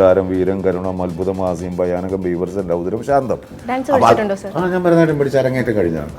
ശൃംഗാരം വീരം കരുണം അത്ഭുതം ആസ്യം ഭയാനകം ബീവർസ് രൗദ്രം ശാന്തം. ആ ഞാൻ ഭരതനാട്യം പഠിച്ച് അരങ്ങേറ്റം കഴിഞ്ഞാണ്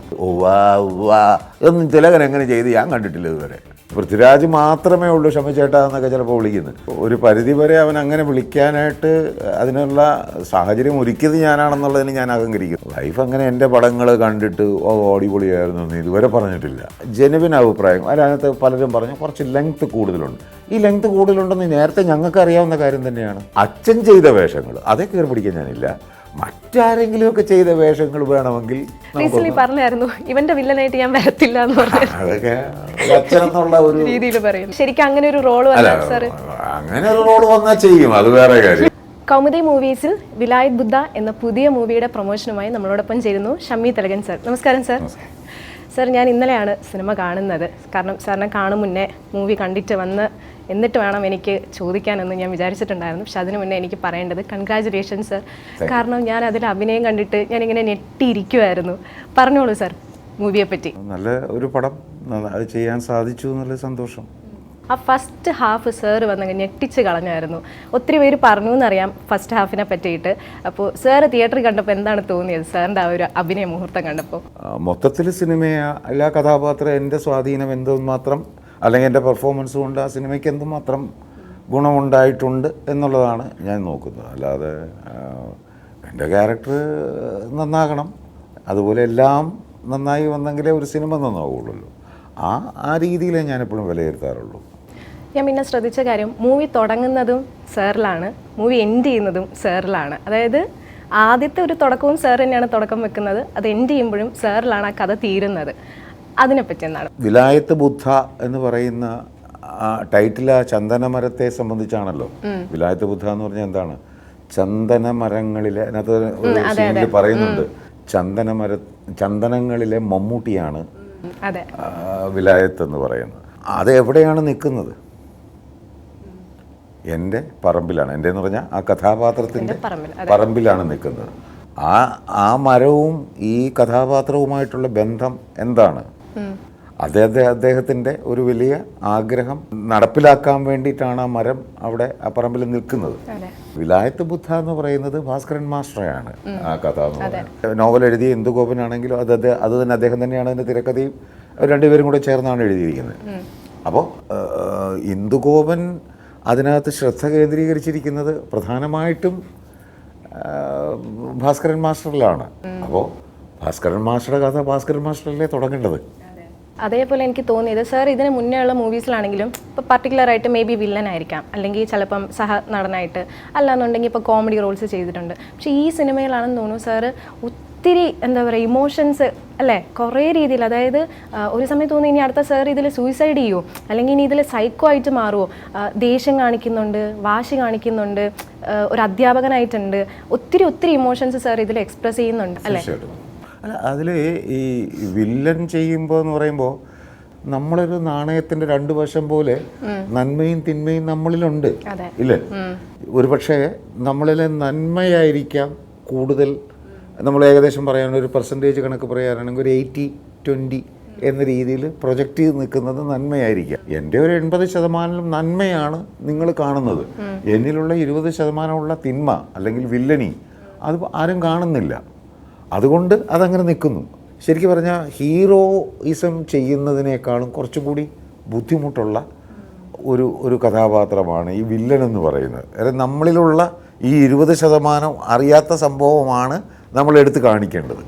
ഇതൊന്നും തിലകൻ എങ്ങനെ ചെയ്ത്? ഞാൻ കണ്ടിട്ടില്ല ഇതുവരെ. പൃഥ്വിരാജ് മാത്രമേ ഉള്ളൂ ക്ഷമിച്ചേട്ടാ എന്നൊക്കെ ചിലപ്പോൾ വിളിക്കുന്നത് ഒരു പരിധി വരെ അവൻ അങ്ങനെ വിളിക്കാനായിട്ട് അതിനുള്ള സാഹചര്യം ഒരുക്കിയത് ഞാനാണെന്നുള്ളതിന് ഞാൻ അഹങ്കരിക്കും ലൈഫ് അങ്ങനെ എന്റെ പടങ്ങൾ കണ്ടിട്ട് ഓ അടിപൊളിയായിരുന്നു എന്ന് ഇതുവരെ പറഞ്ഞിട്ടില്ല. ജനുവിൻ അഭിപ്രായം. അതിനകത്ത് പലരും പറഞ്ഞു കുറച്ച് ലെങ്ത് കൂടുതലുണ്ട്. ഈ ലെങ്ത് കൂടുതലുണ്ടെന്ന് നേരത്തെ ഞങ്ങൾക്ക് അറിയാവുന്ന കാര്യം തന്നെയാണ്. അച്ഛൻ ചെയ്ത വേഷങ്ങൾ. അതേ കയറി പിടിക്കാൻ ഞാനില്ല. മറ്റാരെങ്കിലും ഒക്കെ ചെയ്ത വേഷങ്ങൾ വേണമെങ്കിൽ റീസെന്റ് പറഞ്ഞായിരുന്നു ഇവന്റെ വില്ലനായിട്ട് ഞാൻ വരത്തില്ല എന്ന് പറഞ്ഞു. അതൊക്കെ ഒരു അച്ഛനെന്നുള്ള ഒരു രീതിയിൽ പറയുന്നു ശരിക്കും അങ്ങനെ ഒരു റോൾ അല്ല വന്നാൽ സാർ അങ്ങനെ ഒരു റോൾ വന്നാൽ ചെയ്യും അത് വേറെ കാര്യം. കൗമുദി മൂവീസിൽ വിലായത് ബുദ്ധ എന്ന പുതിയ മൂവിയുടെ പ്രൊമോഷനുമായി നമ്മളോടൊപ്പം ചേരുന്നു ഷമ്മി തിലകൻ സർ. നമസ്കാരം സർ. സർ ഞാൻ ഇന്നലെയാണ് സിനിമ കാണുന്നത്. കാരണം സാറിനെ കാണും മുന്നേ മൂവി കണ്ടിട്ട് വന്ന് എന്നിട്ട് വേണം എനിക്ക് ചോദിക്കാനെന്ന് ഞാൻ വിചാരിച്ചിട്ടുണ്ടായിരുന്നു. പക്ഷെ അതിനു മുന്നേ എനിക്ക് പറയേണ്ടത് കൺഗ്രാചുലേഷൻ സർ കാരണം ഞാൻ അതിൽ അഭിനയം കണ്ടിട്ട് ഞാൻ ഞാനിങ്ങനെ ഞെട്ടിയിരിക്കുമായിരുന്നു പറഞ്ഞോളൂ സർ മൂവിയെ പറ്റി നല്ല ഒരു പടം. അത് ചെയ്യാൻ സാധിച്ചു എന്നുള്ള സന്തോഷം. ആ ഫസ്റ്റ് ഹാഫ് സാറ് വന്നങ്ങ് ഞെട്ടിച്ച് കളഞ്ഞായിരുന്നു. ഒത്തിരി പേര് പറഞ്ഞു എന്നറിയാം ഫസ്റ്റ് ഹാഫിനെ പറ്റിയിട്ട്. അപ്പോൾ സാറ് തിയേറ്ററിൽ കണ്ടപ്പോൾ എന്താണ് തോന്നിയത്? സാറിന്റെ ആ ഒരു അഭിനയ മുഹൂർത്തം കണ്ടപ്പോൾ മൊത്തത്തിൽ സിനിമയെ എല്ലാ കഥാപാത്രം എന്റെ സ്വാധീനം എന്തുമാത്രം അല്ലെങ്കിൽ എന്റെ പെർഫോമൻസ് കൊണ്ട് ആ സിനിമയ്ക്ക് എന്തുമാത്രം ഗുണമുണ്ടായിട്ടുണ്ട് എന്നുള്ളതാണ് ഞാൻ നോക്കുന്നത്. അല്ലാതെ എന്റെ ക്യാരക്ടർ നന്നാകണം. അതുപോലെ എല്ലാം നന്നായി വന്നെങ്കിലേ ഒരു സിനിമ നന്നാവുള്ളൂ ആ ആ രീതിയിലേ ഞാനെപ്പോഴും വിലയിരുത്താറുള്ളൂ. ഞാൻ പിന്നെ ശ്രദ്ധിച്ച കാര്യം മൂവി തുടങ്ങുന്നതും സാറിലാണ് മൂവി എൻഡ് ചെയ്യുന്നതും സാറിലാണ്. അതായത് ആദ്യത്തെ ഒരു തുടക്കവും സാർ തന്നെയാണ് തുടക്കം വെക്കുന്നത്. അത് എൻഡ് ചെയ്യുമ്പോഴും സാറിലാണ് ആ കഥ തീരുന്നത്. അതിനെപ്പറ്റി എന്താണ്? വിലായത്ത് ബുദ്ധ എന്ന് പറയുന്ന ആ ടൈറ്റിൽ ആ ചന്ദനമരത്തെ സംബന്ധിച്ചാണല്ലോ. വിലായത്ത് ബുദ്ധ എന്ന് പറഞ്ഞാൽ എന്താണ്? ചന്ദനമരങ്ങളിലെ അതിനകത്ത് പറയുന്നുണ്ട് ചന്ദന പറയുന്നുണ്ട്. ചന്ദനമര ചന്ദനങ്ങളിലെ മമ്മൂട്ടിയാണ് വിലായത്ത് എന്ന് പറയുന്നത്. അത് എവിടെയാണ് നിൽക്കുന്നത്? എന്റെ പറമ്പിലാണ്. എന്റെ എന്ന് പറഞ്ഞാൽ ആ കഥാപാത്രത്തിന്റെ പറമ്പിലാണ് നിൽക്കുന്നത്. ആ ആ മരവും ഈ കഥാപാത്രവുമായിട്ടുള്ള ബന്ധം എന്താണ്? അത് അദ്ദേഹ അദ്ദേഹത്തിന്റെ ഒരു വലിയ ആഗ്രഹം നടപ്പിലാക്കാൻ വേണ്ടിയിട്ടാണ് ആ മരം അവിടെ ആ പറമ്പിൽ നിൽക്കുന്നത്. വിലായത്ത് ബുദ്ധ എന്ന് പറയുന്നത് ഭാസ്കരൻ മാസ്റ്ററെയാണ് ആ കഥ എന്ന് പറയുന്നത്. നോവൽ എഴുതിയ ഇന്ദുഗോപനാണെങ്കിലും അത് അത് അത് തന്നെ അദ്ദേഹം തന്നെയാണ് അതിന്റെ തിരക്കഥയും രണ്ടുപേരും കൂടെ ചേർന്നാണ് എഴുതിയിരിക്കുന്നത്. അപ്പോൾ ഇന്ദുഗോപൻ അതിനകത്ത് ശ്രദ്ധ കേന്ദ്രീകരിച്ചിരിക്കുന്നത് പ്രധാനമായിട്ടും ഭാസ്കരൻ മാസ്റ്ററിലാണ്. അപ്പോൾ ഭാസ്കരൻ മാസ്റ്ററുടെ കഥ ഭാസ്കരൻ മാസ്റ്ററല്ലേ തുടങ്ങേണ്ടത്? അതേപോലെ എനിക്ക് തോന്നിയത് സാർ ഇതിന് മുന്നേ ഉള്ള മൂവീസിലാണെങ്കിലും ഇപ്പോൾ പർട്ടിക്കുലർ ആയിട്ട് മേ ബി വില്ലൻ ആയിരിക്കാം. അല്ലെങ്കിൽ ചിലപ്പം സഹ നടനായിട്ട്. അല്ലാന്നുണ്ടെങ്കിൽ ഇപ്പോൾ കോമഡി റോൾസ് ചെയ്തിട്ടുണ്ട്. പക്ഷേ ഈ സിനിമയിലാണെന്ന് തോന്നുന്നു സാറ് ഒത്തിരി എന്താ പറയുക ഇമോഷൻസ് അല്ലേ? കുറേ രീതിയിൽ അതായത് ഒരു സമയത്ത് തോന്നി ഇനി അടുത്ത സാർ ഇതിൽ സൂയിസൈഡ് ചെയ്യുമോ അല്ലെങ്കിൽ ഇനി ഇതിൽ സൈക്കോ ആയിട്ട് മാറുമോ ദേഷ്യം കാണിക്കുന്നുണ്ട് വാശി കാണിക്കുന്നുണ്ട് ഒരു അധ്യാപകനായിട്ടുണ്ട്. ഒത്തിരി ഒത്തിരി ഇമോഷൻസ് സാർ ഇതിൽ എക്സ്പ്രസ് ചെയ്യുന്നുണ്ട് അല്ലേ? അല്ല അതിൽ ഈ വില്ലൻ ചെയ്യുമ്പോൾ എന്ന് പറയുമ്പോൾ നമ്മളൊരു നാണയത്തിന്റെ രണ്ട് വശം പോലെ നന്മയും തിന്മയും നമ്മളിലുണ്ട്. ഇല്ലേ? ഒരു പക്ഷേ നമ്മളിലെ നന്മയായിരിക്കാം കൂടുതൽ. നമ്മൾ ഏകദേശം പറയാൻ ഒരു പെർസെന്റേജ് കണക്ക് പറയാനാണെങ്കിൽ ഒരു എയ്റ്റി ട്വന്റി എന്ന രീതിയിൽ പ്രൊജക്റ്റ് ചെയ്ത് നിൽക്കുന്നത് നന്മയായിരിക്കാം. എന്റെ ഒരു എൺപത് ശതമാനം നന്മയാണ് നിങ്ങൾ കാണുന്നത്. എന്നിലുള്ള ഇരുപത് ശതമാനമുള്ള തിന്മ അല്ലെങ്കിൽ വില്ലനി അത് ആരും കാണുന്നില്ല. അതുകൊണ്ട് അതങ്ങനെ നിൽക്കുന്നു. ശരിക്കും പറഞ്ഞാൽ ഹീറോയിസം ചെയ്യുന്നതിനേക്കാളും കുറച്ചും കൂടി ബുദ്ധിമുട്ടുള്ള ഒരു ഒരു കഥാപാത്രമാണ് ഈ വില്ലൻ എന്ന് പറയുന്നത്. അതായത് നമ്മളിലുള്ള ഈ ഇരുപത് ശതമാനം അറിയാത്ത സംഭവമാണ് നമ്മൾ എടുത്ത് കാണിക്കേണ്ടത്.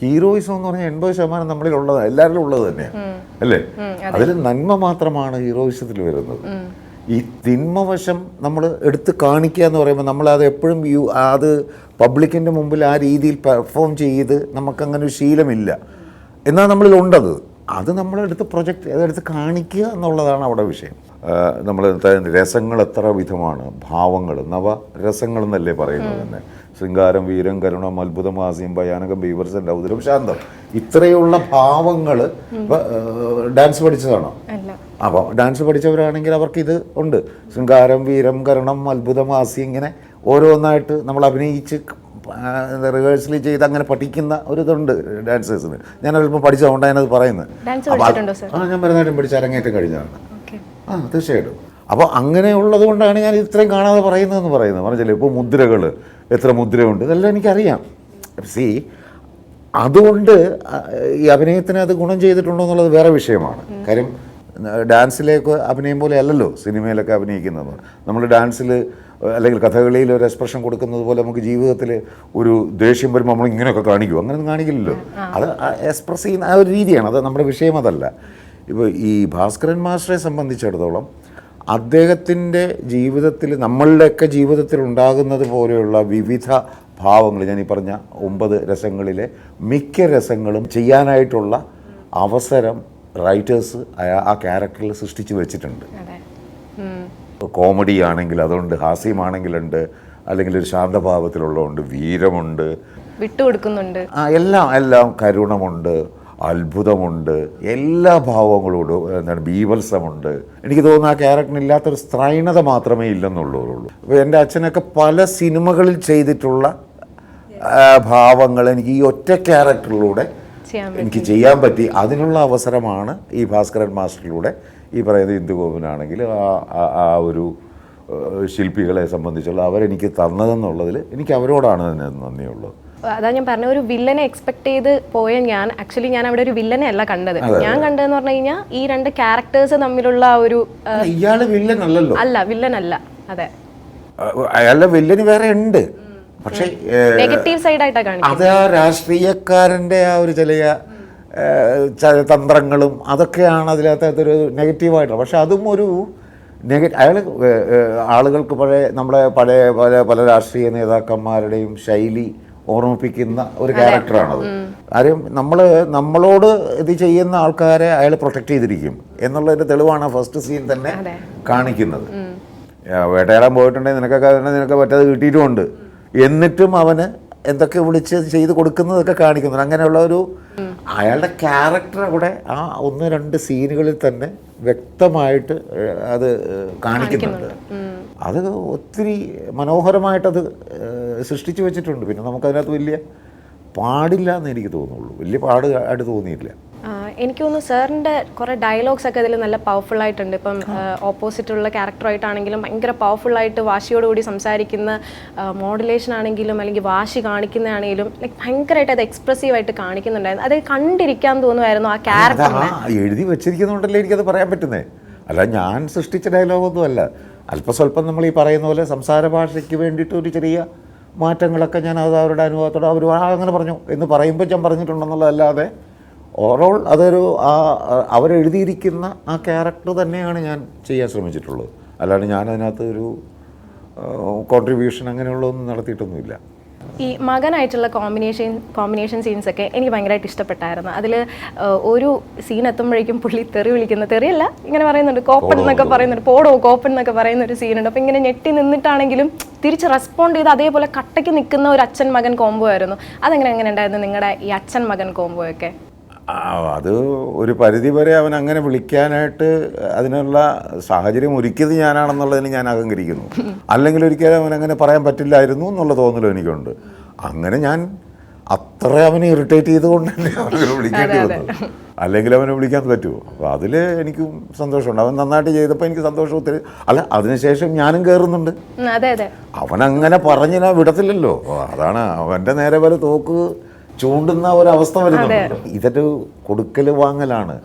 ഹീറോയിസം എന്ന് പറഞ്ഞാൽ എൺപത് ശതമാനം നമ്മളിലുള്ളത് എല്ലാവരിലും ഉള്ളത് തന്നെയാണ് അല്ലേ? അതിൽ നന്മ മാത്രമാണ് ഹീറോയിസത്തിൽ വരുന്നത്. ഈ തിന്മവശം നമ്മൾ എടുത്ത് കാണിക്കുക എന്ന് പറയുമ്പോൾ നമ്മളത് എപ്പോഴും യു അത് പബ്ലിക്കിന്റെ മുമ്പിൽ ആ രീതിയിൽ പെർഫോം ചെയ്ത് നമുക്കങ്ങനെ ഒരു ശീലമില്ല. എന്നാൽ നമ്മളിലുണ്ടത്. അത് നമ്മളെടുത്ത് പ്രൊജക്റ്റ് അതെടുത്ത് കാണിക്കുക എന്നുള്ളതാണ് അവിടെ വിഷയം. നമ്മൾ രസങ്ങൾ എത്ര വിധമാണ്? ഭാവങ്ങൾ നവ രസങ്ങൾ എന്നല്ലേ പറയുന്നത് തന്നെ. ശൃംഗാരം വീരം കരുണം അത്ഭുതം ഹാസ്യം ഭയാനകം ബീവർസൻ രൗദ്രം ശാന്തം ഇത്രയുള്ള ഭാവങ്ങൾ ഡാൻസ് പഠിച്ചതാണോ? അപ്പോൾ ഡാൻസ് പഠിച്ചവരാണെങ്കിൽ അവർക്ക് ഇത് ഉണ്ട്. ശൃംഗാരം വീരം കരുണം അത്ഭുതം ഹാസ്യം ഇങ്ങനെ ഓരോന്നായിട്ട് നമ്മൾ അഭിനയിച്ച് റിഹേഴ്സൽ ചെയ്ത് അങ്ങനെ പഠിക്കുന്ന ഒരു ഇതുണ്ട് ഡാൻസേഴ്സിന്. ഞാൻ അല്പം പഠിച്ചതുകൊണ്ട് ഞാനത് പറയുന്നത്. ആ ഞാൻ ഭരതനാട്യം പഠിച്ച് അരങ്ങേറ്റം കഴിഞ്ഞതാണ്. ആ തീർച്ചയായിട്ടും. അപ്പോൾ അങ്ങനെയുള്ളത് കൊണ്ടാണ് ഞാൻ ഇത്രയും കാണാതെ പറയുന്നതെന്ന് പറയുന്നത്. പറഞ്ഞില്ലേ ഇപ്പോൾ മുദ്രകൾ എത്ര മുദ്രയുണ്ട് ഇതെല്ലാം എനിക്കറിയാം. സി അതുകൊണ്ട് ഈ അഭിനയത്തിന് അത് ഗുണം ചെയ്തിട്ടുണ്ടോ എന്നുള്ളത് വേറെ വിഷയമാണ്. കാര്യം ഡാൻസിലേക്ക് അഭിനയം പോലെ അല്ലല്ലോ സിനിമയിലൊക്കെ അഭിനയിക്കുന്നത്. നമ്മൾ ഡാൻസിൽ അല്ലെങ്കിൽ കഥകളിയിൽ ഒരു എക്സ്പ്രഷൻ കൊടുക്കുന്നത് പോലെ നമുക്ക് ജീവിതത്തിൽ ഒരു ദേഷ്യം വരുമ്പോൾ നമ്മൾ ഇങ്ങനെയൊക്കെ കാണിക്കും അങ്ങനെയൊന്നും കാണിക്കില്ലല്ലോ. അത് എക്സ്പ്രസ് ചെയ്യുന്ന ആ ഒരു രീതിയാണ്. അത് നമ്മുടെ വിഷയം അതല്ല. ഇപ്പോൾ ഈ ഭാസ്കരൻ മാസ്റ്ററെ സംബന്ധിച്ചിടത്തോളം അദ്ദേഹത്തിന്റെ ജീവിതത്തിൽ നമ്മളുടെയൊക്കെ ജീവിതത്തിൽ ഉണ്ടാകുന്നത് പോലെയുള്ള വിവിധ ഭാവങ്ങൾ ഞാൻ ഈ പറഞ്ഞ ഒമ്പത് രസങ്ങളിലെ മിക്ക രസങ്ങളും ചെയ്യാനായിട്ടുള്ള അവസരം റൈറ്റേഴ്സ് ആ ക്യാരക്ടറിൽ സൃഷ്ടിച്ചു വെച്ചിട്ടുണ്ട്. കോമഡി ആണെങ്കിൽ അതുകൊണ്ട് ഹാസ്യമാണെങ്കിലുണ്ട് അല്ലെങ്കിൽ ഒരു ശാന്തഭാവത്തിലുള്ളതുണ്ട് വീരമുണ്ട്. വിട്ടുകൊടുക്കുന്നുണ്ട്. ആ എല്ലാം എല്ലാം കരുണമുണ്ട്. അത്ഭുതമുണ്ട്. എല്ലാ ഭാവങ്ങളോടും എന്താണ് ബീവത്സമുണ്ട്. എനിക്ക് തോന്നുന്നു ആ ക്യാരക്ടറിന് ഇല്ലാത്തൊരു സ്ത്രൈണത മാത്രമേ ഇല്ലെന്നുള്ളൂ അപ്പോൾ എന്റെ അച്ഛനൊക്കെ പല സിനിമകളിൽ ചെയ്തിട്ടുള്ള ഭാവങ്ങൾ എനിക്ക് ഈ ഒറ്റ ക്യാരക്ടറിലൂടെ എനിക്ക് ചെയ്യാൻ പറ്റി. അതിനുള്ള അവസരമാണ് ഈ ഭാസ്കരൻ മാസ്റ്ററിലൂടെ ഈ പറയുന്ന ഇന്ദുഗോപനാണെങ്കിൽ ആ ഒരു ശില്പികളെ സംബന്ധിച്ചുള്ള അവരെനിക്ക് തന്നതെന്നുള്ളതിൽ എനിക്ക് അവരോടാണ് തന്നെ നന്ദിയുള്ളത്. അതാ ഞാൻ പറഞ്ഞ ഒരു വില്ലനെ എക്സ്പെക്ട് ചെയ്ത് പോയ ഞാൻ ആക്ച്വലി ഞാൻ അവിടെ ഒരു വില്ലനെ അല്ല കണ്ടത് ഞാൻ കണ്ടതെന്ന് പറഞ്ഞു കഴിഞ്ഞാൽ ഈ രണ്ട് ക്യാരക്ടേഴ്സ് തമ്മിലുള്ള ഒരു ഇയാൾ വില്ലൻ അല്ലല്ലോ അല്ല വില്ലൻ അല്ല അതെ അയാളുടെ വില്ലന് വേറെ ഉണ്ട്. പക്ഷേ നെഗറ്റീവ് സൈഡ് ആയിട്ടാണ് അത് ആ രാഷ്ട്രീയക്കാരന്റെ ആ ഒരു ചില തന്ത്രങ്ങളും അതൊക്കെയാണ് അതൊക്കെയാണ് നെഗറ്റീവ് നെഗറ്റീവായിട്ടുള്ളത്. പക്ഷെ അതും ഒരു നെഗ അയാൾ ആളുകൾക്ക് പഴയ നമ്മുടെ പഴയ പല പല രാഷ്ട്രീയ നേതാക്കന്മാരുടെയും ശൈലി ഓർമ്മിപ്പിക്കുന്ന ഒരു ക്യാരക്ടറാണത്. കാര്യം നമ്മൾ നമ്മളോട് ഇത് ചെയ്യുന്ന ആൾക്കാരെ അയാൾ പ്രൊട്ടക്ട് ചെയ്തിരിക്കും. എന്നുള്ളതിന്റെ തെളിവാണ് ഫസ്റ്റ് സീൻ തന്നെ. കാണിക്കുന്നത്. വേട്ടയാടാൻ പോയിട്ടുണ്ടെങ്കിൽ നിനക്കൊക്കെ അതിനെ നിനക്ക് പറ്റാതെ കിട്ടിയിട്ടുമുണ്ട്. എന്നിട്ടും അവന് എന്തൊക്കെ വിളിച്ച് ചെയ്ത് കൊടുക്കുന്നതൊക്കെ കാണിക്കുന്നുണ്ട്. അങ്ങനെയുള്ള ഒരു അയാളുടെ ക്യാരക്ടർ അവിടെ ആ ഒന്ന് രണ്ട് സീനുകളിൽ തന്നെ വ്യക്തമായിട്ട് അത് കാണിക്കുന്നുണ്ട്. അത് ഒത്തിരി മനോഹരമായിട്ടത് സൃഷ്ടിച്ചു വെച്ചിട്ടുണ്ട്. പിന്നെ നമുക്കതിനകത്ത് വലിയ പാടില്ല എന്ന് എനിക്ക് തോന്നുള്ളൂ വലിയ പാട് ആയിട്ട് തോന്നിയില്ല എനിക്ക് തോന്നുന്നു സാറിന്റെ കുറേ ഡയലോഗ്സ് ഒക്കെ അതിൽ നല്ല പവർഫുൾ ആയിട്ടുണ്ട്. ഇപ്പം ഓപ്പോസിറ്റ് ഉള്ള ക്യാരക്ടറായിട്ടാണെങ്കിലും ഭയങ്കര പവർഫുൾ ആയിട്ട് വാശിയോടുകൂടി സംസാരിക്കുന്ന മോഡുലേഷൻ ആണെങ്കിലും അല്ലെങ്കിൽ വാശി കാണിക്കുന്നതാണെങ്കിലും ലൈക്ക് ഭയങ്കരമായിട്ട് അത് എക്സ്പ്രസീവ് ആയിട്ട് കാണിക്കുന്നുണ്ടായിരുന്നു. അത് കണ്ടിരിക്കാൻ തോന്നുമായിരുന്നു ആ ക്യാരക്ടർ എഴുതി വെച്ചിരിക്കുന്നുണ്ടല്ലോ എനിക്കത് പറയാൻ പറ്റുന്നേ. അല്ല ഞാൻ സൃഷ്ടിച്ച ഡയലോഗൊന്നും അല്ല. അല്പസ്വല്പം നമ്മൾ ഈ പറയുന്ന പോലെ സംസാര ഭാഷയ്ക്ക് വേണ്ടിയിട്ട് ഒരു ചെറിയ മാറ്റങ്ങളൊക്കെ ഞാൻ അത് അവരുടെ അനുഭവത്തോടെ അവർ അങ്ങനെ പറഞ്ഞു എന്ന് പറയുമ്പോൾ ഞാൻ പറഞ്ഞിട്ടുണ്ടെന്നുള്ളതല്ലാതെ ഓവറോൾ അതൊരു ആ അവരെഴുതിയിരിക്കുന്ന ആ ക്യാരക്ടർ തന്നെയാണ് ഞാൻ ചെയ്യാൻ ശ്രമിച്ചിട്ടുള്ളത്. അല്ലാണ്ട് ഞാൻ അതിനകത്ത് ഒരു കോൺട്രിബ്യൂഷൻ അങ്ങനെയുള്ളതൊന്നും നടത്തിയിട്ടൊന്നുമില്ല. ഈ മകനായിട്ടുള്ള കോമ്പിനേഷൻ കോമ്പിനേഷൻ സീൻസ് ഒക്കെ എനിക്ക് ഭയങ്കരമായിട്ട് ഇഷ്ടപ്പെട്ടായിരുന്നു. അതിൽ ഒരു സീൻ എത്തുമ്പോഴേക്കും പുള്ളി തെറി വിളിക്കുന്ന. തെറിയല്ല ഇങ്ങനെ പറയുന്നുണ്ട്. കോപ്പൺ എന്നൊക്കെ പറയുന്നുണ്ട്. പോടോ കോപ്പൺ എന്നൊക്കെ പറയുന്ന ഒരു സീനുണ്ട് അപ്പോൾ ഇങ്ങനെ ഞെട്ടി നിന്നിട്ടാണെങ്കിലും തിരിച്ച് റെസ്പോണ്ട് ചെയ്ത് അതേപോലെ കട്ടയ്ക്ക് നിൽക്കുന്ന ഒരു അച്ഛൻ മകൻ കോംബോ ആയിരുന്നു. അതെങ്ങനെ എങ്ങനെ ഉണ്ടായിരുന്നു നിങ്ങളുടെ ഈ അച്ഛൻ മകൻ കോംബോ ഒക്കെ? ആ, അത് ഒരു പരിധി വരെ അവൻ അങ്ങനെ വിളിക്കാനായിട്ട് അതിനുള്ള സാഹചര്യം ഒരുക്കിയത് ഞാനാണെന്നുള്ളതിന് ഞാൻ അഹങ്കരിക്കുന്നു. അല്ലെങ്കിൽ ഒരിക്കലും അവൻ അങ്ങനെ പറയാൻ പറ്റില്ലായിരുന്നു എന്നുള്ള തോന്നലും എനിക്കുണ്ട്. അങ്ങനെ ഞാൻ അത്ര അവനെ ഇറിറ്റേറ്റ് ചെയ്തുകൊണ്ട് തന്നെ അവനെ വിളിക്കേണ്ടി വന്നു. അല്ലെങ്കിൽ അവനെ വിളിക്കാൻ പറ്റുമോ? അപ്പോൾ അതിൽ എനിക്കും സന്തോഷമുണ്ട്. അവൻ നന്നായിട്ട് ചെയ്തപ്പോൾ എനിക്ക് സന്തോഷം ഒത്തിരി. അല്ല അതിനുശേഷം ഞാനും കയറുന്നുണ്ട് അവൻ അങ്ങനെ പറഞ്ഞാൽ വിടത്തില്ലല്ലോ. അതാണ് അവന്റെ നേരെ പോലെ തോക്ക് ചൂണ്ടുന്ന ഒരവസ്ഥ വരുന്നുണ്ട്. ഇതൊരു കൊടുക്കൽ വാങ്ങലാണ്.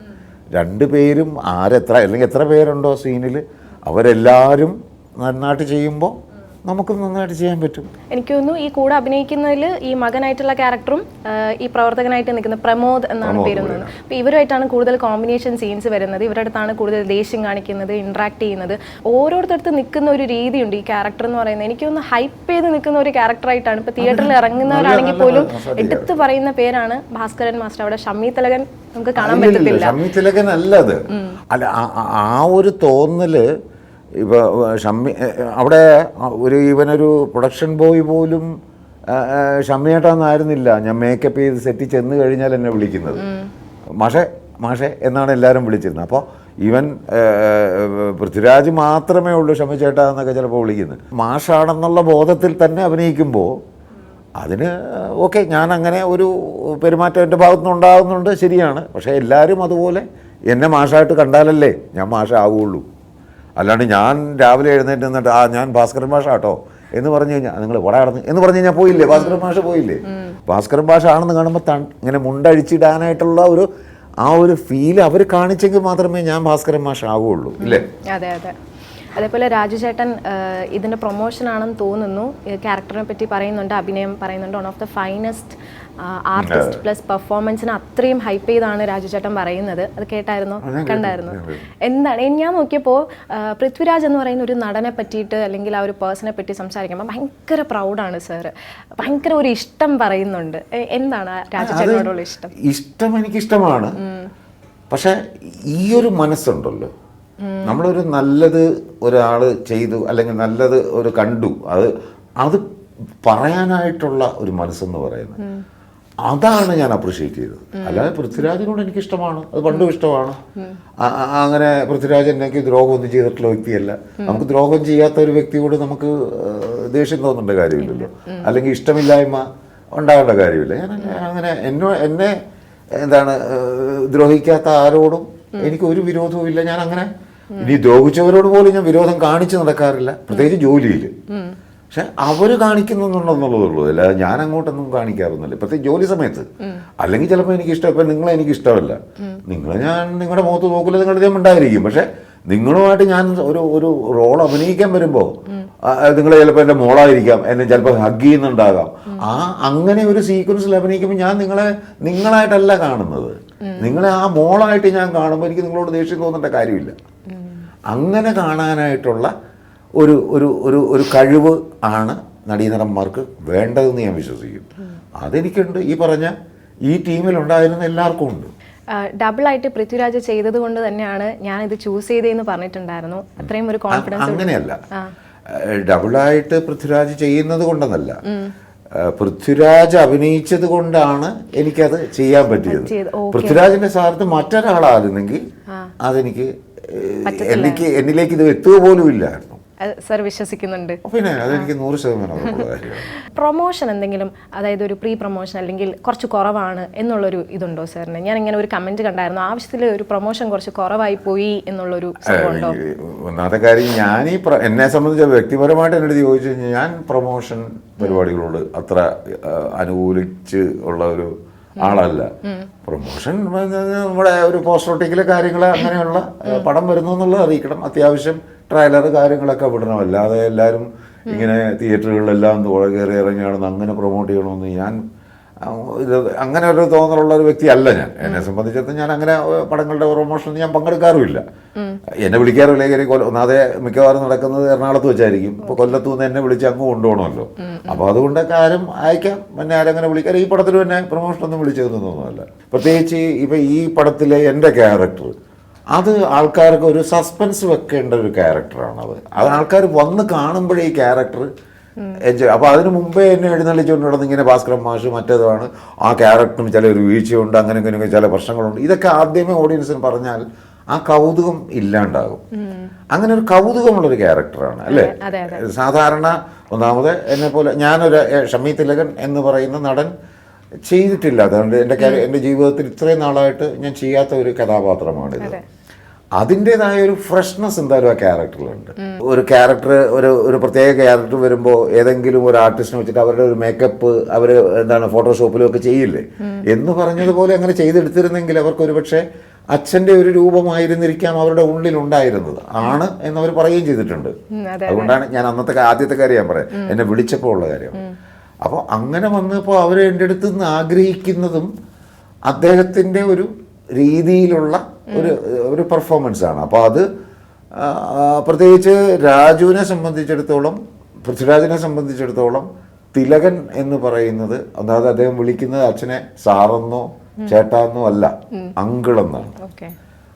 രണ്ടു പേരും ആരെത്ര അല്ലെങ്കിൽ എത്ര പേരുണ്ടോ സീനിൽ അവരെല്ലാവരും നന്നായിട്ട് ചെയ്യുമ്പോൾ നമുക്കും നന്നായിട്ട് ചെയ്യാൻ പറ്റും. എനിക്ക് തോന്നുന്നു ഈ കൂടെ അഭിനയിക്കുന്നതിൽ ഈ മകനായിട്ടുള്ള ക്യാരക്ടറും ഈ പ്രവർത്തകനായിട്ട് നിൽക്കുന്ന പ്രമോദ് എന്നാണ് പേര് അപ്പോൾ ഇവരുമായിട്ടാണ് കൂടുതൽ കോമ്പിനേഷൻ സീൻസ് വരുന്നത്. ഇവരുടെ അടുത്താണ് കൂടുതൽ ദേഷ്യം കാണിക്കുന്നത് ഇൻട്രാക്ട് ചെയ്യുന്നത്. ഓരോരുത്തടുത്ത് നിൽക്കുന്ന ഒരു രീതിയുണ്ട് ഈ ക്യാരക്ടർ എന്ന് പറയുന്നത്. എനിക്ക് തോന്നുന്നു ഹൈപ്പ് ചെയ്ത് നിൽക്കുന്ന ഒരു ക്യാരക്ടറായിട്ടാണ് ഇപ്പോൾ തിയേറ്ററിൽ ഇറങ്ങുന്നവരാണെങ്കിൽ പോലും എടുത്തു പറയുന്ന പേരാണ് ഭാസ്കരൻ മാസ്റ്റർ. അവിടെ ഷമ്മി തലകൻ നമുക്ക് കാണാൻ പറ്റത്തില്ല. ഷമ്മി തലകൻ അല്ല അത് അല്ല ആ ഒരു തോന്നൽ ഇപ്പൊ ഷമ്മി അവിടെ ഒരു ഇവനൊരു പ്രൊഡക്ഷൻ ബോയ് പോലും ഷമ്മിയേട്ടാന്നായിരുന്നില്ല. ഞാൻ മേക്കപ്പ് ചെയ്ത് സെറ്റ് ചെന്ന് കഴിഞ്ഞാൽ എന്നെ വിളിക്കുന്നത്. മാഷെ മാഷെ എന്നാണ് എല്ലാവരും വിളിച്ചിരുന്നത്. അപ്പോൾ ഇവൻ ഏ, പൃഥ്വിരാജ് മാത്രമേ ഉള്ളൂ ഷമ്മി ചേട്ടാ എന്നൊക്കെ ചിലപ്പോൾ വിളിക്കുന്നത്. മാഷാണെന്നുള്ള ബോധത്തിൽ തന്നെ അഭിനയിക്കുമ്പോൾ അതിന് ഓക്കെ ഞാൻ അങ്ങനെ ഒരു പെരുമാറ്റം എന്റെ ഭാഗത്തുനിന്ന് ഉണ്ടാകുന്നുണ്ട് ശരിയാണ്. പക്ഷേ എല്ലാവരും അതുപോലെ എന്നെ മാഷായിട്ട് കണ്ടാലല്ലേ ഞാൻ മാഷ ആവുകയുള്ളൂ അല്ലാണ്ട് ഞാൻ രാവിലെ എഴുന്നേറ്റ് നിന്നിട്ട് ആ ഞാൻ ഭാസ്കരൻ ഭാഷ കേട്ടോ എന്ന് പറഞ്ഞു കഴിഞ്ഞാൽ നിങ്ങൾ വട കടന്ന് എന്ന് പറഞ്ഞു കഴിഞ്ഞാൽ പോയില്ലേ? ഭാസ്കരൻ ഭാഷ പോയില്ലേ? ഭാസ്കരൻ ഭാഷ ആണെന്ന് കാണുമ്പോൾ തൺ ഇങ്ങനെ മുണ്ടഴിച്ചിടാനായിട്ടുള്ള ഒരു ആ ഒരു ഫീൽ അവർ കാണിച്ചെങ്കിൽ മാത്രമേ ഞാൻ ഭാസ്കരൻ ഭാഷ ആവുകയുള്ളൂ ഇല്ലേ? അതെ അതെ. അതേപോലെ രാജു ചേട്ടൻ ഇതിന്റെ ഇതിന്റെ പ്രൊമോഷൻ ആണെന്ന് തോന്നുന്നു. ക്യാരക്ടറിനെ പറ്റി പറയുന്നുണ്ട് അഭിനയം പറയുന്നുണ്ട്. One of the finest artist plus പെർഫോമൻസിന് അത്രയും ഹൈപ്പ് ചെയ്താണ് രാജു ചേട്ടൻ പറയുന്നത്. അത് കേട്ടായിരുന്നു? കണ്ടായിരുന്നു? എന്താണ്? ഞാൻ നോക്കിയപ്പോൾ പൃഥ്വിരാജ് എന്ന് പറയുന്ന ഒരു നടനെ പറ്റിയിട്ട് അല്ലെങ്കിൽ ആ ഒരു പേഴ്സണെ പറ്റി സംസാരിക്കുമ്പോൾ ഭയങ്കര പ്രൗഡാണ് സാറ് ഭയങ്കര ഒരു ഇഷ്ടം പറയുന്നുണ്ട്. എന്താണ് രാജുചേട്ടനോടുള്ള രാജു ചേട്ടനോടുള്ള ഇഷ്ടം എനിക്ക് ഇഷ്ടമാണ് പക്ഷെ ഈ ഒരു മനസ്സുണ്ടല്ലോ നമ്മളൊരു നല്ലത് ഒരാൾ ചെയ്തു അല്ലെങ്കിൽ നല്ലത് ഒരു കണ്ടു. അത് അത് പറയാനായിട്ടുള്ള ഒരു മനസ്സെന്ന് പറയുന്നത്. അതാണ് ഞാൻ അപ്രിഷ്യേറ്റ് ചെയ്തത്. അല്ലാതെ പൃഥ്വിരാജിനോട് എനിക്ക് ഇഷ്ടമാണ് അത് പണ്ടും ഇഷ്ടമാണ്. അങ്ങനെ പൃഥ്വിരാജ് എനിക്ക് ദ്രോഹമൊന്നും ചെയ്തിട്ടുള്ള വ്യക്തിയല്ല. നമുക്ക് ദ്രോഹം ചെയ്യാത്ത ഒരു വ്യക്തിയോട് നമുക്ക് ദേഷ്യം തോന്നേണ്ട കാര്യമില്ലല്ലോ. അല്ലെങ്കിൽ ഇഷ്ടമില്ലായ്മ ഉണ്ടാകേണ്ട കാര്യമില്ല. ഞാൻ അങ്ങനെ എന്നോ എന്നെ എന്താണ് ദ്രോഹിക്കാത്ത ആരോടും എനിക്ക് ഒരു വിരോധവും ഇല്ല. ഞാൻ അങ്ങനെ ഇനി ദ്രോഹിച്ചവരോട് പോലും ഞാൻ വിരോധം കാണിച്ചു നടക്കാറില്ല. പ്രത്യേകിച്ച് ജോലിയിൽ പക്ഷെ അവർ കാണിക്കുന്നുണ്ടെന്നുള്ളതുള്ളൂ അല്ല ഞാൻ അങ്ങോട്ടൊന്നും കാണിക്കാറൊന്നുമില്ല. പ്രത്യേകിച്ച് ജോലി സമയത്ത്. അല്ലെങ്കിൽ ചിലപ്പോൾ എനിക്ക് ഇഷ്ടം ഇപ്പം നിങ്ങളെ എനിക്ക് ഇഷ്ടമല്ല നിങ്ങൾ ഞാൻ നിങ്ങളുടെ മുഖത്ത് നോക്കില്ല നിങ്ങളുടെ ഞാൻ ഉണ്ടായിരിക്കും പക്ഷെ നിങ്ങളുമായിട്ട് ഞാൻ ഒരു ഒരു റോൾ അഭിനയിക്കാൻ വരുമ്പോൾ നിങ്ങൾ ചിലപ്പോൾ എന്റെ മോളായിരിക്കാം എന്നെ ചിലപ്പോൾ ഹഗ് ചെയ്യുന്നുണ്ടാകാം. ആ അങ്ങനെ ഒരു സീക്വൻസിൽ അഭിനയിക്കുമ്പോൾ ഞാൻ നിങ്ങളെ നിങ്ങളായിട്ടല്ല കാണുന്നത്. നിങ്ങളെ ആ മോളായിട്ട് ഞാൻ കാണുമ്പോൾ എനിക്ക് നിങ്ങളോട് ദേഷ്യം തോന്നേണ്ട കാര്യമില്ല. അങ്ങനെ കാണാനായിട്ടുള്ള ഒരു ഒരു ഒരു ഒരു കഴിവ് ആണ് നടീനടന്മാർക്ക് വേണ്ടതെന്ന് ഞാൻ വിശ്വസിക്കുന്നു. അതെനിക്കുണ്ട്. ഈ പറഞ്ഞ ഈ ടീമിലുണ്ടായിരുന്ന എല്ലാവർക്കും ഉണ്ട്. ഡബിളായിട്ട് പൃഥ്വിരാജ് ചെയ്തത് കൊണ്ട് തന്നെയാണ് ഞാൻ ഇത് ചൂസ് ചെയ്തതെന്ന് പറഞ്ഞിട്ടുണ്ടായിരുന്നു. അത്രയും ഒരു കോൺഫിഡൻസ് അങ്ങനെയല്ല. ഡബിളായിട്ട് പൃഥ്വിരാജ് ചെയ്യുന്നത് കൊണ്ടെന്നല്ല. പൃഥ്വിരാജ് അഭിനയിച്ചത് കൊണ്ടാണ് എനിക്കത് ചെയ്യാൻ പറ്റിയത്. പൃഥ്വിരാജിന്റെ സ്ഥാനത്ത് മറ്റൊരാളായിരുന്നെങ്കിൽ അതെനിക്ക് എനിക്ക് എന്നിലേക്ക് ഇത് എത്തുക പോലും ഇല്ലായിരുന്നു. സർ വിശ്വസിക്കുന്നുണ്ട്. പിന്നെ അതെനിക്ക് നൂറ് ശതമാനം പ്രൊമോഷൻ എന്തെങ്കിലും അതായത് ഒരു പ്രീ പ്രൊമോഷൻ അല്ലെങ്കിൽ കുറച്ച് കുറവാണ് എന്നുള്ളൊരു ഇതുണ്ടോ സാറിന്? ഞാൻ ഇങ്ങനെ ഒരു കമന്റ് കണ്ടായിരുന്നു ആവശ്യത്തിൽ ഒരു പ്രൊമോഷൻ കുറച്ച് കുറവായി പോയി എന്നുള്ളൊരു സംഭവമുണ്ടോ ഒന്നാമത്തെ കാര്യം ഞാൻ ഈ എന്നെ സംബന്ധിച്ച് വ്യക്തിപരമായിട്ട് എന്നോട് ചോദിച്ചു കഴിഞ്ഞാൽ ഞാൻ പ്രൊമോഷൻ പരിപാടികളോട് അത്ര അനുകൂലിച്ച് ഉള്ള ഒരു ആളല്ല. പ്രൊമോഷൻ നമ്മുടെ ഒരു പോസ്റ്റർ ഒട്ടിക്കലെ കാര്യങ്ങൾ അങ്ങനെയുള്ള പടം വരുന്നു എന്നുള്ളത് അറിയിക്കണം. അത്യാവശ്യം ട്രailer കാര്യങ്ങളൊക്കെ വിടണം. അല്ലാതെ എല്ലാവരും ഇങ്ങനെ തിയേറ്ററുകളിലെല്ലാം കയറി ഇറങ്ങിയാണെന്ന് അങ്ങനെ പ്രൊമോട്ട് ചെയ്യണമെന്ന് ഞാൻ ഇത് അങ്ങനെ ഒരു തോന്നലുള്ള ഒരു വ്യക്തിയല്ല ഞാൻ. എന്നെ സംബന്ധിച്ചിടത്തോളം ഞാൻ അങ്ങനെ പടങ്ങളുടെ പ്രൊമോഷനിൽ ഞാൻ പങ്കെടുക്കാറുമില്ല. എന്നെ വിളിക്കാറില്ല. കൊല്ല- ഒന്നാതെ മിക്കവാറും നടക്കുന്നത് എറണാകുളത്ത് വെച്ചായിരിക്കും. ഇപ്പൊ കൊല്ലത്തു നിന്ന് എന്നെ വിളിച്ച് അങ്ങ് കൊണ്ടുപോകണമല്ലോ. അപ്പോൾ അതുകൊണ്ടൊക്കെ ആരും അയക്കാം. പിന്നെ ആരങ്ങനെ വിളിക്കാറ് ഈ പടത്തിൽ തന്നെ പ്രൊമോഷനൊന്നും വിളിച്ചതെന്ന് തോന്നുന്നില്ല പ്രത്യേകിച്ച് ഇപ്പൊ ഈ പടത്തിലെ എന്റെ ക്യാരക്ടർ അത് ആൾക്കാർക്ക് ഒരു സസ്പെൻസ് വെക്കേണ്ട ഒരു ക്യാരക്ടറാണ് അത്. അത് ആൾക്കാർ വന്ന് കാണുമ്പോഴേ ഈ ക്യാരക്ടർ എൻജോയ് അപ്പോൾ അതിന് മുമ്പേ എന്നെ എഴുന്നള്ളിച്ചുകൊണ്ട് നടന്ന് ഇങ്ങനെ ഭാസ്കരൻ മാഷ് മറ്റേതാണ് ആ ക്യാരക്ടറിന് ചില ഒരു വീഴ്ചയുണ്ട് അങ്ങനെ ഇങ്ങനെ ചില പ്രശ്നങ്ങളുണ്ട്. ഇതൊക്കെ ആദ്യമേ ഓഡിയൻസിന് പറഞ്ഞാൽ ആ കൗതുകം ഇല്ലാണ്ടാകും. അങ്ങനെ ഒരു കൗതുകമുള്ളൊരു ക്യാരക്ടറാണ് അല്ലേ? സാധാരണ ഒന്നാമത് എന്നെ പോലെ ഞാനൊരു ഷമി തിലകൻ എന്ന് പറയുന്ന നടൻ ചെയ്തിട്ടില്ല. അതുകൊണ്ട് എന്റെ എന്റെ ജീവിതത്തിൽ ഇത്രയും നാളായിട്ട് ഞാൻ ചെയ്യാത്ത ഒരു കഥാപാത്രമാണിത്. അതിന്റെതായ ഒരു ഫ്രഷ്നെസ് എന്തായാലും ആ ക്യാരക്ടറിലുണ്ട് ഒരു ക്യാരക്ടർ ഒരു ഒരു പ്രത്യേക ക്യാരക്ടർ വരുമ്പോൾ ഏതെങ്കിലും ഒരു ആർട്ടിസ്റ്റിനെ വെച്ചിട്ട് അവരുടെ ഒരു മേക്കപ്പ് അവർ എന്താണ് ഫോട്ടോഷോപ്പിലും ഒക്കെ ചെയ്യില്ലേ? എന്ന് പറഞ്ഞതുപോലെ അങ്ങനെ ചെയ്തെടുത്തിരുന്നെങ്കിൽ അവർക്ക് ഒരുപക്ഷെ അച്ഛന്റെ ഒരു രൂപമായിരുന്നിരിക്കാം അവരുടെ ഉള്ളിൽ ഉണ്ടായിരുന്നത് ആണ് എന്നവർ പറയുകയും ചെയ്തിട്ടുണ്ട്. അതുകൊണ്ടാണ് ഞാൻ അന്നത്തെ ആദ്യത്തെ കാര്യം ഞാൻ പറയാം. എന്നെ വിളിച്ചപ്പോൾ ഉള്ള കാര്യം. അപ്പോൾ അങ്ങനെ വന്നപ്പോൾ അവർ എന്റെ അടുത്ത് നിന്ന് ആഗ്രഹിക്കുന്നതും അദ്ദേഹത്തിന്റെ ഒരു രീതിയിലുള്ള ഒരു ഒരു പെർഫോമൻസ് ആണ്. അപ്പോൾ അത് പ്രത്യേകിച്ച് രാജുവിനെ സംബന്ധിച്ചിടത്തോളം പൃഥ്വിരാജിനെ സംബന്ധിച്ചിടത്തോളം തിലകൻ എന്ന് പറയുന്നത് അതായത് അദ്ദേഹം വിളിക്കുന്നത് അച്ഛനെ സാറെന്നോ ചേട്ടാന്നോ അല്ല അങ്കിളെന്നാണ്.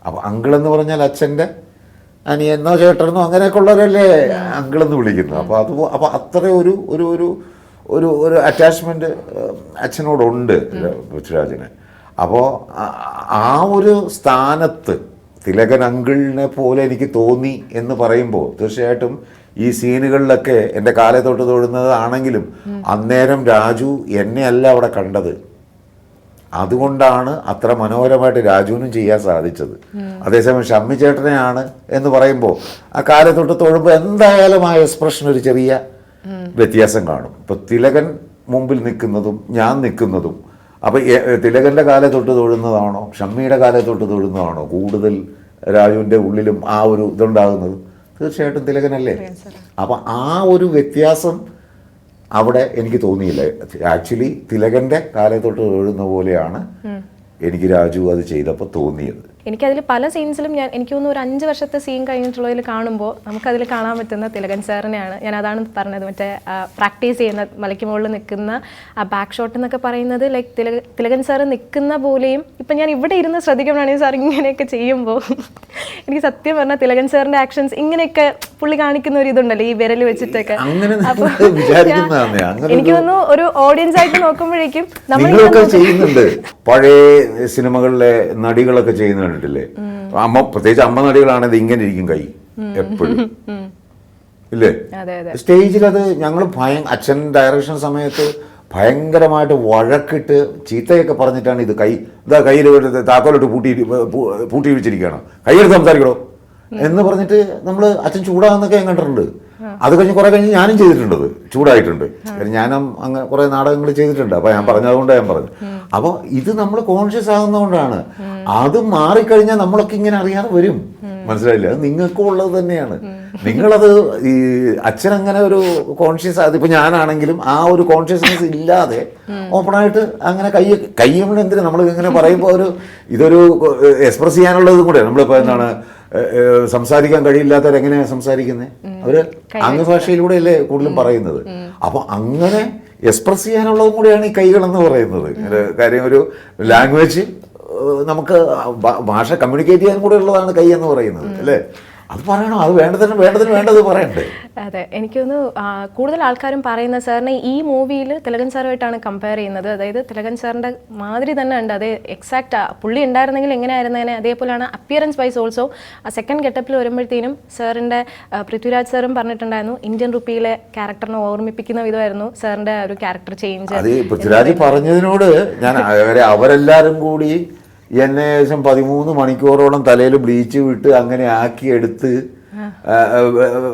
അപ്പൊ അങ്കിളെന്ന് പറഞ്ഞാൽ അച്ഛന്റെ അനിയെന്നോ ചേട്ടനോ അങ്ങനെയൊക്കെ ഉള്ളവരല്ലേ അങ്കിളെന്ന് വിളിക്കുന്നത്. അപ്പോൾ അത് അപ്പോൾ അത്ര ഒരു ഒരു ഒരു ഒരു അറ്റാച്ച്മെന്റ് അച്ഛനോടുണ്ട് പൃഥ്വിരാജിന്. അപ്പോൾ ആ ഒരു സ്ഥാനത്ത് തിലകൻ അങ്കിളിനെ പോലെ എനിക്ക് തോന്നി എന്ന് പറയുമ്പോൾ തീർച്ചയായിട്ടും ഈ സീനുകളിലൊക്കെ എന്റെ കാലെ തൊട്ട് തൊടുന്നത് ആണെങ്കിലും അന്നേരം രാജു എന്നെ അല്ല അവിടെ കണ്ടത്. അതുകൊണ്ടാണ് അത്ര മനോഹരമായിട്ട് രാജുവിനും ചെയ്യാൻ സാധിച്ചത്. അതേസമയം ഷമ്മി ചേട്ടനെയാണ് എന്ന് പറയുമ്പോൾ ആ കാലെ തൊട്ട് തൊഴുമ്പോൾ എന്തായാലും ആ എക്സ്പ്രഷൻ ഒരു ചെറിയ വ്യത്യാസം കാണും. ഇപ്പൊ തിലകൻ മുമ്പിൽ നിൽക്കുന്നതും ഞാൻ നിൽക്കുന്നതും അപ്പൊ തിലകന്റെ കാലെ തൊട്ട് തൊഴുന്നതാണോ? ഷമ്മിയുടെ കാലത്തൊട്ട് തൊഴുന്നതാണോ? കൂടുതൽ രാജുവിന്റെ ഉള്ളിലും ആ ഒരു ഇതുണ്ടാകുന്നത്? തീർച്ചയായിട്ടും തിലകനല്ലേ? അപ്പൊ ആ ഒരു വ്യത്യാസം അവിടെ എനിക്ക് തോന്നിയില്ല. ആക്ച്വലി തിലകന്റെ കാലത്തൊട്ട് തൊഴുന്ന പോലെയാണ് എനിക്ക് രാജു അത് ചെയ്തപ്പോൾ തോന്നിയത്. എനിക്കതിൽ പല സീൻസിലും ഞാൻ എനിക്ക് തോന്നുന്നു ഒരു അഞ്ച് വർഷത്തെ സീൻ കഴിഞ്ഞിട്ടുള്ളതിൽ കാണുമ്പോൾ നമുക്കതിൽ കാണാൻ പറ്റുന്ന തിലകൻ സാറിനെയാണ്. ഞാൻ അതാണ് പറഞ്ഞത്. മറ്റേ പ്രാക്ടീസ് ചെയ്യുന്ന മലയ്ക്ക് മുകളിൽ നിൽക്കുന്ന ആ ബാക്ക് ഷോട്ട് എന്നൊക്കെ പറയുന്നത് ലൈക്ക് തിലക തിലകൻ സാറ് നിൽക്കുന്ന പോലെയും ഇപ്പം ഞാൻ ഇവിടെ ഇരുന്ന് ശ്രദ്ധിക്കുമ്പോഴാണ് സാർ ഇങ്ങനെയൊക്കെ ചെയ്യുമ്പോൾ എനിക്ക് സത്യം പറഞ്ഞാൽ തിലകൻ സാറിന്റെ ആക്ഷൻസ് ഇങ്ങനെയൊക്കെ പുള്ളി കാണിക്കുന്ന ഒരു ഇതുണ്ടല്ലോ ഈ വിരൽ വെച്ചിട്ടൊക്കെ. അപ്പോൾ എനിക്ക് തോന്നുന്നു ഒരു ഓഡിയൻസ് ആയിട്ട് നോക്കുമ്പോഴേക്കും നമ്മൾ ചെയ്യുന്നുണ്ട്. പഴയ സിനിമകളിലെ നടികളൊക്കെ ചെയ്യുന്ന കണ്ടിട്ടില്ലേ? അമ്മ പ്രത്യേകിച്ച് അമ്മ നടികളാണെങ്കിൽ ഇങ്ങനെ ഇരിക്കും കൈ എപ്പോഴും. ഇല്ലേ? സ്റ്റേജിൽ അത്. ഞങ്ങൾ ഭയ അച്ഛൻ ഡയറക്ഷൻ സമയത്ത് ഭയങ്കരമായിട്ട് വഴക്കിട്ട് ചീത്തയൊക്കെ പറഞ്ഞിട്ടാണ് ഇത് കൈ ഇതാ കയ്യിൽ താക്കോലിട്ട് പൂട്ടി പൂട്ടി വെച്ചിരിക്കുകയാണ് കൈയെടുത്ത് സംസാരിക്കണോ എന്ന് പറഞ്ഞിട്ട് നമ്മൾ അച്ഛൻ ചൂടാകുന്നൊക്കെ ഞാൻ കണ്ടിട്ടുണ്ട്. അത് കഴിഞ്ഞ് കുറെ കഴിഞ്ഞ് ഞാനും ചെയ്തിട്ടുണ്ട് ചൂടായിട്ടുണ്ട്. ഞാൻ ഞാനും അങ്ങനെ കുറെ നാടകങ്ങൾ ചെയ്തിട്ടുണ്ട്. അപ്പൊ ഞാൻ പറഞ്ഞതുകൊണ്ട് ഞാൻ പറഞ്ഞു അപ്പോൾ ഇത് നമ്മൾ കോൺഷ്യസ് ആകുന്നതുകൊണ്ടാണ് അത് മാറിക്കഴിഞ്ഞാൽ നമ്മളൊക്കെ ഇങ്ങനെ അറിയാതെ വരും. മനസ്സിലായില്ല? അത് നിങ്ങൾക്കും ഉള്ളത് തന്നെയാണ്. നിങ്ങളത് ഈ അച്ഛൻ അങ്ങനെ ഒരു കോൺഷ്യസ് അതിപ്പോൾ ഞാനാണെങ്കിലും ആ ഒരു കോൺഷ്യസ്നെസ് ഇല്ലാതെ ഓപ്പണായിട്ട് അങ്ങനെ കൈ കയ്യും എന്തിനാ നമ്മൾ ഇങ്ങനെ പറയുമ്പോൾ ഒരു ഇതൊരു എക്സ്പ്രസ് ചെയ്യാനുള്ളതും കൂടെ. നമ്മളിപ്പോ എന്താണ് സംസാരിക്കാൻ കഴിയില്ലാത്തവരെങ്ങനെയാണ് സംസാരിക്കുന്നത് അവർ അംഗഭാഷയിലൂടെയല്ലേ കൂടുതലും പറയുന്നത്. അപ്പോൾ അങ്ങനെ എക്സ്പ്രസ് ചെയ്യാനുള്ളതും കൂടിയാണ് ഈ കൈകളെന്ന് പറയുന്നത്. കാര്യം ഒരു ലാംഗ്വേജ് നമുക്ക് ഭാഷ കമ്മ്യൂണിക്കേറ്റ് ചെയ്യാൻ കൂടെ ഉള്ളതാണ് കൈ എന്ന് പറയുന്നത് അല്ലേ? അത് പറയണം? അത് വേണ്ടതിന് വേണ്ടതിന് വേണ്ടത് പറയണ്ടേ? അതെ എനിക്കൊന്ന് കൂടുതൽ ആൾക്കാരും പറയുന്ന സാറിനെ ഈ മൂവിയിൽ തിലകൻ സാറുമായിട്ടാണ് കമ്പയർ ചെയ്യുന്നത്. അതായത് തിലകൻ സാറിന്റെ മാതിരി തന്നെ ഉണ്ട്. അതെ എക്സാക്റ്റ് പുള്ളി ഉണ്ടായിരുന്നെങ്കിൽ എങ്ങനെയായിരുന്നേനെ അതേപോലെയാണ് അപ്പിയറൻസ് വൈസ് ഓൾസോ ആ സെക്കൻഡ് ഗെറ്റപ്പിൽ വരുമ്പോഴത്തേനും സാറിന്റെ പൃഥ്വിരാജ് സാറും പറഞ്ഞിട്ടുണ്ടായിരുന്നു ഇന്ത്യൻ റുപ്പിയിലെ ക്യാരക്ടറിനെ ഓർമ്മിപ്പിക്കുന്ന വിധമായിരുന്നു സാറിന്റെ ഒരു ക്യാരക്ടർ ചേഞ്ച് അത് പൃഥ്വിരാജ് പറഞ്ഞതിനോട് ഞാൻ അവരെ അവരെല്ലാരും കൂടി എന്നെ ഏകദേശം പതിമൂന്ന് മണിക്കൂറോളം തലയിൽ ബ്ലീച്ച് വിട്ട് അങ്ങനെ ആക്കി എടുത്ത് ആ, ആ,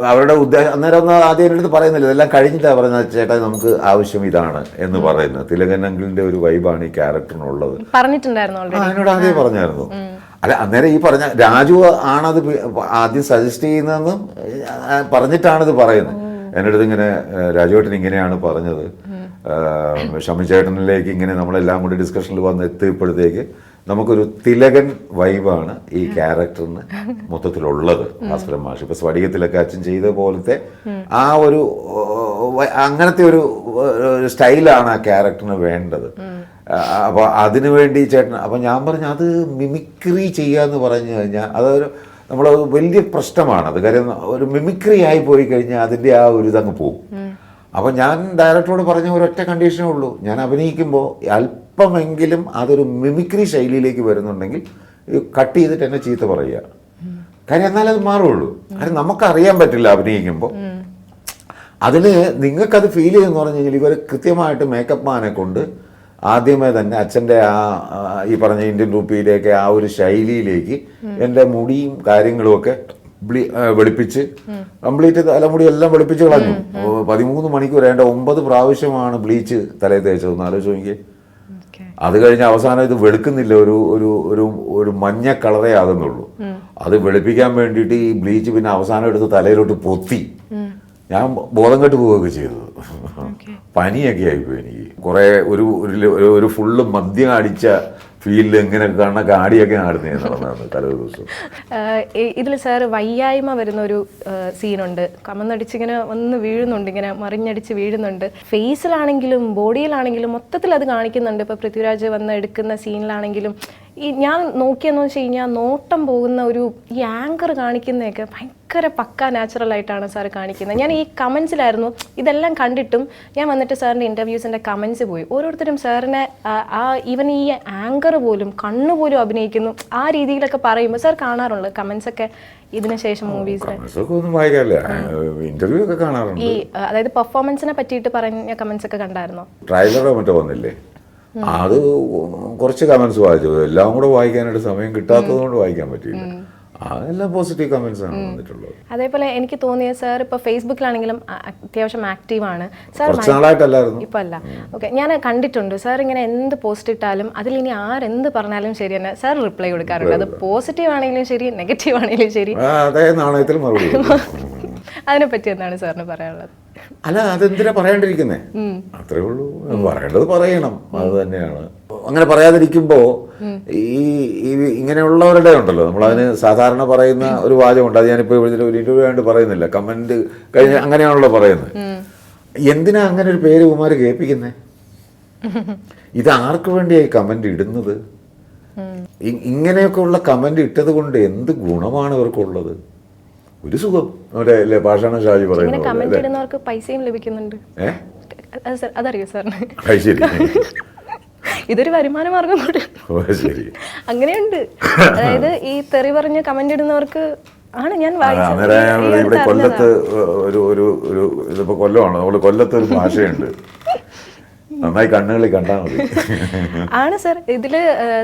അവരുടെ ഉദ്ദേശം അന്നേരം ഒന്ന് ആദ്യം എന്റെ അടുത്ത് പറയുന്നില്ല. ഇതെല്ലാം കഴിഞ്ഞിട്ടാണ് പറയുന്നത്. ചേട്ടാ നമുക്ക് ആവശ്യം ഇതാണ് എന്ന് പറയുന്നത്. തിലകൻ അങ്കിളിന്റെ ഒരു വൈബാണ് ഈ ക്യാരക്ടറിനുള്ളത് പറഞ്ഞിട്ടുണ്ടായിരുന്നു എന്നോട് ആദ്യം പറഞ്ഞായിരുന്നു. അല്ല അന്നേരം ഈ പറഞ്ഞ രാജു ആണത് ആദ്യം സജസ്റ്റ് ചെയ്യുന്നതെന്നും പറഞ്ഞിട്ടാണ് പറഞ്ഞിട്ടാണിത് പറയുന്നത്. എന്റെ അടുത്ത് ഇങ്ങനെ രാജുവേട്ടൻ ഇങ്ങനെയാണ് പറഞ്ഞത്. ഷമിചേട്ടനിലേക്ക് ഇങ്ങനെ നമ്മളെല്ലാം കൂടി ഡിസ്കഷനിൽ വന്ന് എത്തിയപ്പോഴത്തേക്ക് നമുക്കൊരു തിലകൻ വൈബാണ് ഈ ക്യാരക്ടറിന് മൊത്തത്തിലുള്ളത്. ഭാസ്കരൻ മാഷ്. ഇപ്പൊ സ്ഫടികത്തിലൊക്കെ അച്ഛൻ ചെയ്ത പോലത്തെ ആ ഒരു അങ്ങനത്തെ ഒരു സ്റ്റൈലാണ് ആ ക്യാരക്ടറിന് വേണ്ടത്. അപ്പോൾ അതിനു വേണ്ടി ചേട്ടൻ അപ്പോൾ ഞാൻ പറഞ്ഞു അത് മിമിക്രി ചെയ്യാന്ന് പറഞ്ഞു കഴിഞ്ഞാൽ അതൊരു നമ്മൾ വലിയ പ്രശ്നമാണ്. അത് കാര്യം ഒരു മിമിക്രി ആയി പോയി കഴിഞ്ഞാൽ അതിന്റെ ആ ഒരു ഇതങ്ങ് പോകും അപ്പോൾ ഞാൻ ഡയറക്ടറോട് പറഞ്ഞ ഒരൊറ്റ കണ്ടീഷനേ ഉള്ളൂ. ഞാൻ അഭിനയിക്കുമ്പോൾ അല്പമെങ്കിലും അതൊരു മിമിക്രി ശൈലിയിലേക്ക് വരുന്നുണ്ടെങ്കിൽ കട്ട് ചെയ്തിട്ട് എന്നെ ചീത്ത പറയുക. കാര്യം എന്നാലേ അത് മാറുള്ളൂ. കാര്യം നമുക്കറിയാൻ പറ്റില്ല അഭിനയിക്കുമ്പോൾ. അതിന് നിങ്ങൾക്കത് ഫീൽ ചെയ്യുമെന്ന് പറഞ്ഞു കഴിഞ്ഞാൽ ഇവർ കൃത്യമായിട്ട് മേക്കപ്പ് മാനെ കൊണ്ട് ആദ്യമേ തന്നെ അച്ഛന്റെ ആ ഈ പറഞ്ഞ ഇന്ത്യൻ രൂപയിലേക്ക് ആ ഒരു ശൈലിയിലേക്ക് എന്റെ മുടിയും കാര്യങ്ങളും ഒക്കെ ബ്ലി ആ, വെളുപ്പിച്ച് കംപ്ലീറ്റ് തലമുടി എല്ലാം വെളുപ്പിച്ച് കളഞ്ഞു. പതിമൂന്ന് മണിക്കൂർ വേണ്ട ഒമ്പത് പ്രാവശ്യമാണ് ബ്ലീച്ച് തലയിൽ തേച്ചതെന്ന് ആലോചിച്ച് നോക്കിയേ. അത് കഴിഞ്ഞ് അവസാനം ഇത് വെളുക്കുന്നില്ല. ഒരു ഒരു ഒരു ഒരു മഞ്ഞ കളറേ ആകുന്നുള്ളൂ. അത് വെളുപ്പിക്കാൻ വേണ്ടിയിട്ട് ഈ ബ്ലീച്ച് പിന്നെ അവസാനം എടുത്ത് തലയിലോട്ട് പൊത്തി. ഞാൻ ബോധം കെട്ട് പോവുകയൊക്കെ ചെയ്തത് പനിയൊക്കെ ആയിപ്പോയി എനിക്ക്. കുറേ ഒരു ഒരു- ഫുള്ള് മദ്യം അടിച്ച ഫീൽഡ് എങ്ങനെ കാണുന്ന ആടിയൊക്കെ ആടുന്നേ നടന്നതാണ് തലേ ദിവസം. ഇതിൽ സാർ വയ്യായ്മ വരുന്ന ഒരു സീനുണ്ട്. കമന്നടിച്ചിങ്ങനെ ഒന്ന് വീഴുന്നുണ്ട് ഇങ്ങനെ മറിഞ്ഞടിച്ച് വീഴുന്നുണ്ട്. ഫേസിലാണെങ്കിലും ബോഡിയിലാണെങ്കിലും മൊത്തത്തിൽ അത് കാണിക്കുന്നുണ്ട്. ഇപ്പോൾ പൃഥ്വിരാജ് വന്ന് എടുക്കുന്ന സീനിലാണെങ്കിലും ഈ ഞാൻ നോക്കിയെന്ന് വെച്ച് കഴിഞ്ഞാൽ നോട്ടം പോകുന്ന ഒരു ഈ ആങ്കർ കാണിക്കുന്നതൊക്കെ പക്ക നാച്ചുറൽ ആയിട്ടാണ് സാർ കാണിക്കുന്നത്. ഞാൻ ഈ കമൻസിലായിരുന്നു ഇതെല്ലാം കണ്ടിട്ടും ഞാൻ വന്നിട്ട് സാറിന്റെ ഇന്റർവ്യൂസിന്റെ കമൻസ് പോയി. ഓരോരുത്തരും സാറിനെ ആ, ഈവൻ ഈ ആങ്കർ പോലും കണ്ണു പോലും അഭിനയിക്കുന്നു. ആ രീതിയിലൊക്കെ പറയുമ്പോൾ സാർ കാണാറുണ്ട് കമൻസ് ഒക്കെ ഇതിന് ശേഷം മൂവീസിൽ ഇന്റർവ്യൂ ഒക്കെ കാണാറുണ്ട്. ഈ അതായത് പെർഫോമൻസിനെ പറ്റിയിട്ട് പറഞ്ഞ കമൻസ് ഒക്കെ കണ്ടായിരുന്നോ? ട്രailer മറ്റോ വന്നില്ലേ? അത് കുറച്ച് കമന്റ്സ് വായിച്ചു. എല്ലാം കൂടെ വായിക്കാനായിട്ട് സമയം കിട്ടാത്തത് കൊണ്ട് വായിക്കാൻ പറ്റിയില്ല. അതെല്ലാം പോസിറ്റീവ് കമന്റ്സ് ആണ് വന്നിട്ടുള്ളത്. അതേപോലെ എനിക്ക് തോന്നിയത് സാർ ഇപ്പോൾ ഫേസ്ബുക്കിലാണെങ്കിലും അത്യാവശ്യം ആക്റ്റീവ് സാർ കുറച്ച് നാളായിട്ടല്ലായിരുന്നു. ഇപ്പൊ അല്ല. ഓക്കെ ഞാൻ കണ്ടിട്ടുണ്ട്. സാർ ഇങ്ങനെ എന്ത് പോസ്റ്റ് ഇട്ടാലും അതിൽ ഇനി ആരെന്ത് പറഞ്ഞാലും ശരി തന്നെ സാർ റിപ്ലൈ കൊടുക്കാറുണ്ട്. അത് പോസിറ്റീവ് ആണെങ്കിലും ശരി നെഗറ്റീവ് ആണെങ്കിലും ശരി. അതിനെ പറ്റി എന്താണ് സാറിന് പറയാനുള്ളത്? അല്ല അതെന്തിനാ പറയാണ്ടിരിക്കുന്നേ? അത്രേ ഉള്ളൂ. പറയേണ്ടത് പറയണം. അത് തന്നെയാണ്. അങ്ങനെ പറയാതിരിക്കുമ്പോൾ ഈ ഇങ്ങനെയുള്ളവരുടെ ഉണ്ടല്ലോ. നമ്മളതിന് സാധാരണ പറയുന്ന ഒരു വാചകമുണ്ട്. അത് ഞാനിപ്പോ ഇതിൽ ഒരു ഇന്റർവ്യൂ ആയിട്ട് പറയുന്നില്ല. കമന്റ് കഴിഞ്ഞ അങ്ങനെയാണല്ലോ പറയുന്നത്. എന്തിനാ അങ്ങനെ ഒരു പേര് കുമാർ കേൾപ്പിക്കുന്നേ? ഇത് ആർക്ക് വേണ്ടിയായി കമന്റ് ഇടുന്നത്? ഇങ്ങനെയൊക്കെ ഉള്ള കമന്റ് ഇട്ടത് കൊണ്ട് എന്ത് ഗുണമാണ് ഇവർക്കുള്ളത്? ഒരു സുഖം. അല്ലേ പാഷാണ ഷാജി പറയുന്നത് പൈസയും ലഭിക്കുന്നുണ്ട്. അതറിയോ സാറിന്? ഇതൊരു വരുമാന മാർഗം കൂടി. അങ്ങനെയുണ്ട്. അതായത് ഈ തെറി പറഞ്ഞ് കമന്റ് ഇടുന്നവർക്ക് ആണ് ഞാൻ ഇവിടെ കൊല്ലത്ത് ഒരു ഒരു ഒരു ഇതിപ്പോ കൊല്ലമാണ്? നമ്മൾ കൊല്ലത്ത് ഒരു ഭാഷയുണ്ട്. നന്നായി കണ്ണുകളിൽ കണ്ടാൽ മതി. ആണ് സർ. ഇതിൽ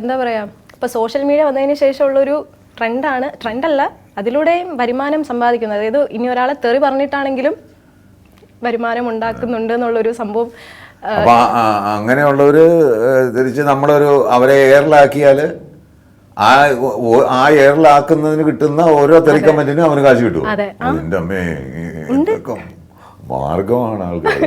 എന്താ പറയാ ഇപ്പൊ സോഷ്യൽ മീഡിയ വന്നതിന് ശേഷമുള്ളൊരു ട്രെൻഡാണ്. ട്രെൻഡല്ല അതിലൂടെയും വരുമാനം സമ്പാദിക്കുന്നത്. അതായത് ഇനി ഒരാളെ തെറി പറഞ്ഞിട്ടാണെങ്കിലും വരുമാനം ഉണ്ടാക്കുന്നുണ്ട് എന്നുള്ളൊരു സംഭവം അപ്പൊ അങ്ങനെയുള്ളവർ തിരിച്ച് നമ്മളൊരു അവരെ എയറിലാക്കിയാൽ ആ ആ എയറിലാക്കുന്നതിന് കിട്ടുന്ന ഓരോ തെറിക്കമന്റിനും അവന് കാശ് കിട്ടും അതെ. അതിന്റെ അമ്മേ മാർഗമാണ് ആൾക്കാർ